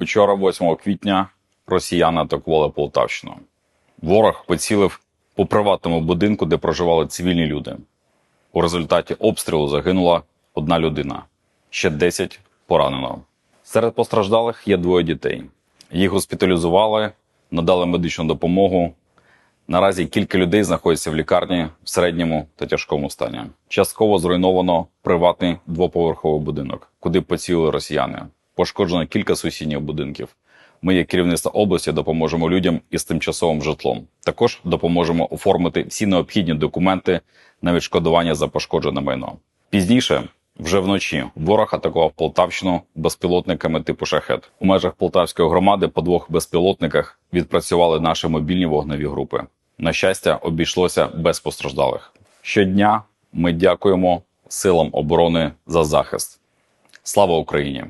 Вчора, 8 квітня, росіяни атакували Полтавщину. Ворог поцілив по приватному будинку, де проживали цивільні люди. У результаті обстрілу загинула одна людина, ще 10 поранено. Серед постраждалих є двоє дітей. Їх госпіталізували, надали медичну допомогу. Наразі кілька людей знаходяться в лікарні в середньому та тяжкому стані. Частково зруйновано приватний двоповерховий будинок, куди поцілили росіяни. Пошкоджено кілька сусідніх будинків. Ми, як керівництво області, допоможемо людям із тимчасовим житлом. Також допоможемо оформити всі необхідні документи на відшкодування за пошкоджене майно. Пізніше, вже вночі, ворог атакував Полтавщину безпілотниками типу шахет. У межах Полтавської громади по двох безпілотниках відпрацювали наші мобільні вогневі групи. На щастя, обійшлося без постраждалих. Щодня ми дякуємо силам оборони за захист. Слава Україні!